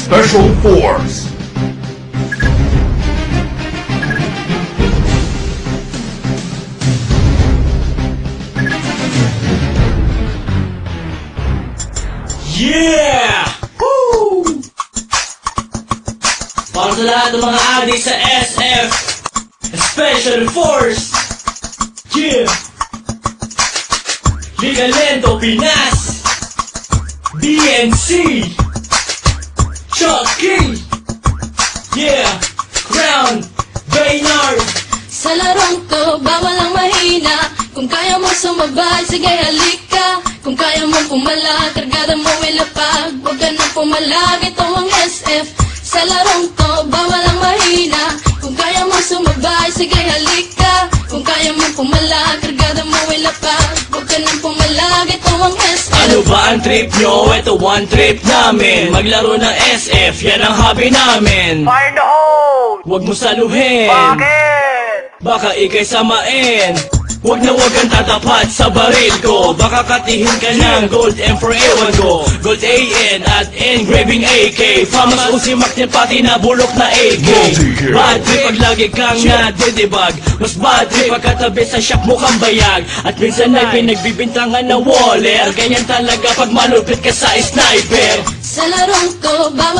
Special Force. Yeah! Woo! Para sa lahat ng mga adik sa SF Special Force Yeah! Liga Lento Pinas DNC Chucky Yeah! Crown Baynard Sa larong to, bawal ang mahina. Kung kaya mo sumabay, sige halika. Kung kaya mo pumalag, kargada mo ilapag Huwag ka nang pumalag, ito ang SF Sa larong to, bawal ang mahina. Kung kaya mo sumabay, sige halika Kung kaya mo pumalag, kargada mo ilapag Huwag ka nang pumalag, ito ang SF Ano ba ang trip nyo? Ito one trip namin Maglaro ng SF, yan ang hobby namin Fire in the hole! Huwag mo saluhin Bakit? Baka ikay samain. Huwag na huwag kang tatapat sa baril ko. Baka katihin ka ng gold M for ewan ko. Gold AN at engraving AK Famas usimak niya pati na bulok na AK. Bad trip pag lagi kang nadidibag. Mas bad trip pagkatabi sa shop mo kang bayag. At minsan ay pinagbibintangan na waller. Ganyan talaga pag malupit ka sa sniper. Sa larong to, bawal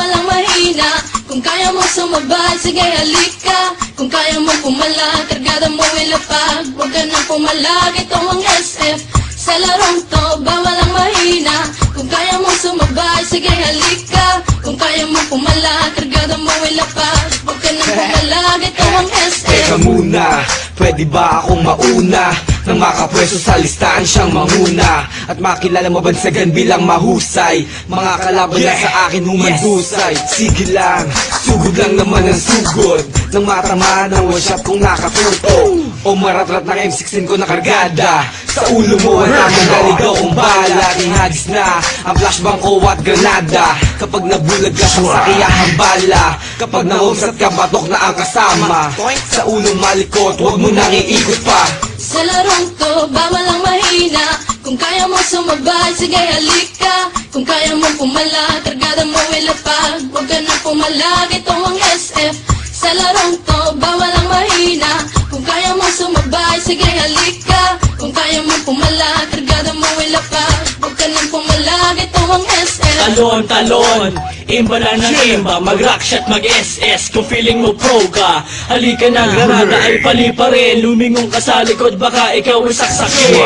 Kung kaya mo sumabay, sige halika. Kung kaya mo pumalag, kargada mo ilapag Huwag ka nang pumalag, ito ang SF Sa larong to, bawal ang mahina. Kung kaya mo sumabay, sige halika. Kung kaya mo pumalag, kargada mo ilapag Huwag ka nang pumalag, ito ang SF Teka muna, pwede ba akong mauna? Nang makapwesto sa listahan siyang manguna. At makilala mabansagan bilang mahusay? Mga kalaban na sa akin humandusay Sige lang, sugod lang naman ang sugod. Nang matamaan ang one shot kong nakatuto O maratrat ng M16 ko na kargada. Sa ulo mo wala mong naligaw kong bala Ihagis na ang flashbang ko at granada. Kapag nabulag ka sa sakiyahang bala. Kapag nahumsat ka batok na ang kasama. Sa ulong malikot, huwag mo nang iikot pa. Sa larong to, bawal ang mahina. Kung kaya mo sumabay, sige halika. Kung kaya mo pumalag, kargada mo ilapag Huwag ka nang pumalag, ito ang SF Sa larong to, bawal ang mahina. Kung kaya mo sumabay, sige halika Kung kaya mo pumalag, kargada mo ilapag Huwag ka nang pumalag, ito ang SF Talon, talon, imba lang ng imba. Mag-rock shot, mag-SS Kung feeling mo pro ka Halika na, granada ay pali pa rin. Lumingong ka sa likod, baka ikaw ay saksakin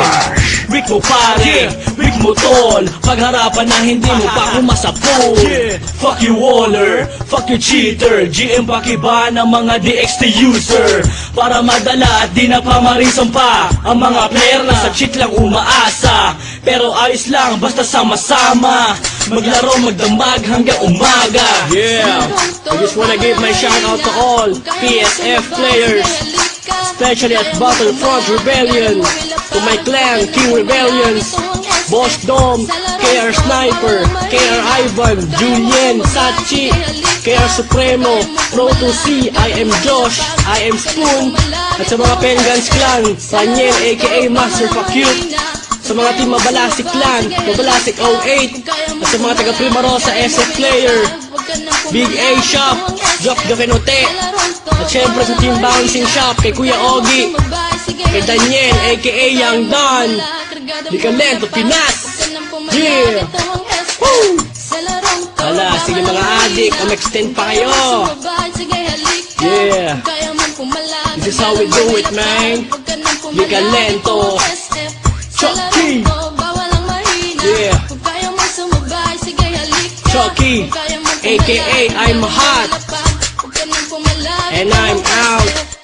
Rick mo pare, Rick mo tol Pagharapan na hindi mo pa ako masapol Fuck you Waller, fuck you cheater. GM pakiba ng mga DXT user. Para madala at di na pamarisan pa Ang mga player na sa cheat lang umaasa. Pero ayos lang, basta sama-sama. Maglaro, magdamag hanggang umaga. Yeah, I just wanna give my shout out to all PSF players Especially at Battlefront Rebellion To my clan, King Rebellions Boss Dom, KR Sniper, KR Ivan, Julian, Sachi, KR Supremo, Pro 2C, I am Josh, I am Spoon, at sa mga Pengans Clan, Daniel aka Master Fakute, sa mga team Mabalasik Clan, Mabalasik 08, at sa mga taga Primarosa SF Player, Big A Shop, Jock Jokenote, at syempre sa Team Bouncing Shop, kay Kuya Ogi, kay Daniel aka Young Don, Likalento, Pinas! Yeah! Woo! Hala, sige mga adik, mag-extend pa kayo! Yeah! This is how we do it, man! Likalento! Chucky! Chucky! AKA I'm hot! And I'm out!